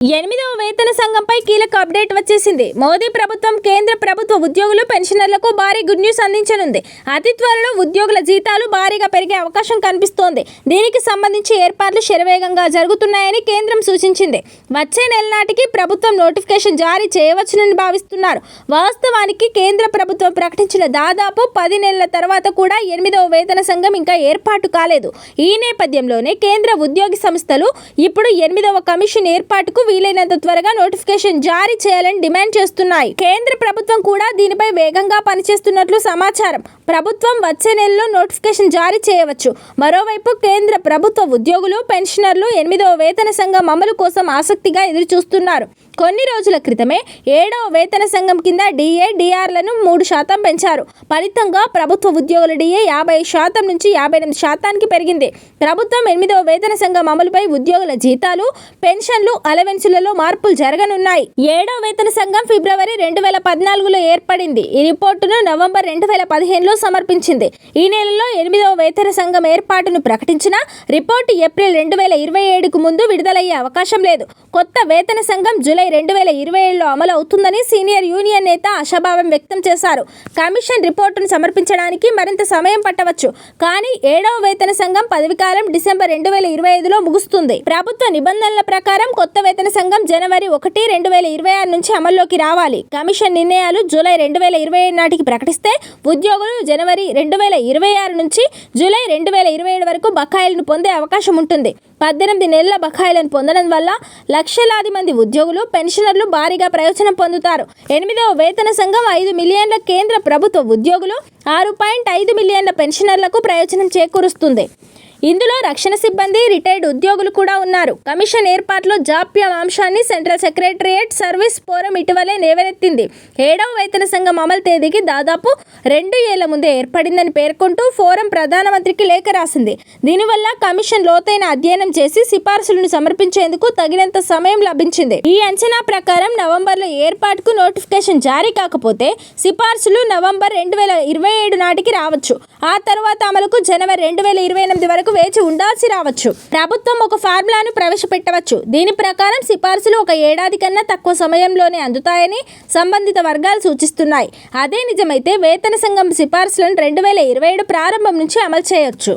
ఎనిమిదవ వేతన సంఘంపై కీలక అప్డేట్ వచ్చేసింది. మోదీ ప్రభుత్వం కేంద్ర ప్రభుత్వ ఉద్యోగులు పెన్షనర్లకు భారీ గుడ్ న్యూస్ అందించనుంది. అతి త్వరలో ఉద్యోగుల జీతాలు భారీగా పెరిగే అవకాశం కనిపిస్తోంది. దీనికి సంబంధించి ఏర్పాట్లు శరవేగంగా జరుగుతున్నాయని కేంద్రం సూచించింది. వచ్చే నెల నాటికి ప్రభుత్వం నోటిఫికేషన్ జారీ చేయవచ్చునని భావిస్తున్నారు. వాస్తవానికి కేంద్ర ప్రభుత్వం ప్రకటించిన దాదాపు పది నెలల తర్వాత కూడా ఎనిమిదవ వేతన సంఘం ఇంకా ఏర్పాటు కాలేదు. ఈ నేపథ్యంలోనే కేంద్ర ఉద్యోగి సంస్థలు ఇప్పుడు ఎనిమిదవ కమిషన్ ఏర్పాటుకు వీలైనంత త్వరగా నోటిఫికేషన్ జారీ చేయాలని డిమాండ్ చేస్తున్నాయి. కేంద్ర ప్రభుత్వం కూడా దీనిపై వేగంగా పనిచేస్తున్నట్లు సమాచారం. ప్రభుత్వం వచ్చే నెలలో నోటిఫికేషన్ జారీ చేయవచ్చు. మరోవైపు కేంద్ర ప్రభుత్వ ఉద్యోగులు పెన్షనర్లు ఎనిమిదవ వేతన సంఘం అమలు కోసం ఆసక్తిగా ఎదురుచూస్తున్నారు. కొన్ని రోజుల క్రితమే ఏడవ వేతన సంఘం కింద డిఏ డిఆర్లను మూడు శాతం పెంచారు. ఫలితంగా ప్రభుత్వ ఉద్యోగుల డిఏ యాభై శాతం నుంచి యాభై ఎనిమిది శాతానికి పెరిగింది. ప్రభుత్వం ఎనిమిదవ వేతన సంఘం అమలుపై ఉద్యోగుల జీతాలు పెన్షన్లు అలవెన్సులలో మార్పులు జరగనున్నాయి. ఏడవ వేతన సంఘం ఫిబ్రవరి రెండు వేల పద్నాలుగులో ఏర్పడింది. ఈ రిపోర్టును నవంబర్ రెండు వేల పదిహేనులో సమర్పించింది. ఈ నెలలో ఎనిమిదవ వేతన సంఘం ఏర్పాటును ప్రకటించిన రిపోర్టు ఏప్రిల్ రెండు వేల ఇరవై ఏడుకు ముందు విడుదలయ్యే అవకాశం లేదు. కొత్త వేతన సంఘం జూలై రెండు వేల ఇరవై ఏడులో అమలు అవుతుందని సీనియర్ యూనియన్ నేత ఆశాభావం వ్యక్తం చేశారు. కమిషన్ రిపోర్టును సమర్పించడానికి మరింత సమయం పట్టవచ్చు. కానీ ఏడవ వేతన సంఘం పదవికాలం డిసెంబర్ రెండు వేల ఇరవై ఐదులో ముగుస్తుంది. ప్రభుత్వ నిబంధనల ప్రకారం కొత్త వేతన సంఘం జనవరి ఒకటి రెండు వేల ఇరవై ఆరు నుంచి అమల్లోకి రావాలి. కమిషన్ నిర్ణయాలు జూలై రెండు వేల ఇరవై ఏడు నాటికి ప్రకటిస్తే ఉద్యోగులు జనవరి రెండు వేల ఇరవై ఆరు నుంచి జూలై రెండు వేల ఇరవై ఏడు వరకు బకాయిలను పొందే అవకాశం ఉంటుంది. పద్దెనిమిది నెలల బకాయిలను పొందడం వల్ల లక్షలాది మంది ఉద్యోగులు పెన్షనర్లు భారీగా ప్రయోజనం పొందుతారు. ఎనిమిదవ వేతన సంఘం ఐదు మిలియన్ల కేంద్ర ప్రభుత్వ ఉద్యోగులు ఆరు పాయింట్ ఐదు మిలియన్ల పెన్షనర్లకు ప్రయోజనం చేకూరుస్తుంది. ఇందులో రక్షణ సిబ్బంది రిటైర్డ్ ఉద్యోగులు కూడా ఉన్నారు. కమిషన్ ఏర్పాటులో జాప్యం అంశాన్ని సెంట్రల్ సెక్రటరియట్ సర్వీస్ ఫోరం ఇటీవలే లేవనెత్తింది ఏడవ వేతన సంఘం అమలు తేదీకి దాదాపు రెండు ఏళ్ళ ముందే ఏర్పడిందని పేర్కొంటూ ఫోరం ప్రధానమంత్రికి లేఖ రాసింది. దీనివల్ల కమిషన్ లోతైన అధ్యయనం చేసి సిఫార్సులను సమర్పించేందుకు తగినంత సమయం లభించింది. ఈ అంచనా ప్రకారం నవంబర్లో ఏర్పాటుకు నోటిఫికేషన్ జారీ కాకపోతే సిఫార్సులు నవంబర్ రెండు వేల ఇరవై ఏడు నాటికి రావచ్చు. ఆ తర్వాత అమలుకు జనవరి రెండు వేల ఇరవై ఎనిమిది వరకు వేచి ఉండాల్సి రావచ్చు. ప్రభుత్వం ఒక ఫార్ములాను ప్రవేశపెట్టవచ్చు. దీని ప్రకారం సిఫార్సులు ఒక ఏడాది కన్నా తక్కువ సమయంలోనే అందుతాయని సంబంధిత వర్గాలు సూచిస్తున్నాయి. అదే నిజమైతే వేతన సంఘం సిఫార్సులను రెండు వేల ఇరవై ఏడు ప్రారంభం నుంచి అమలు చేయొచ్చు.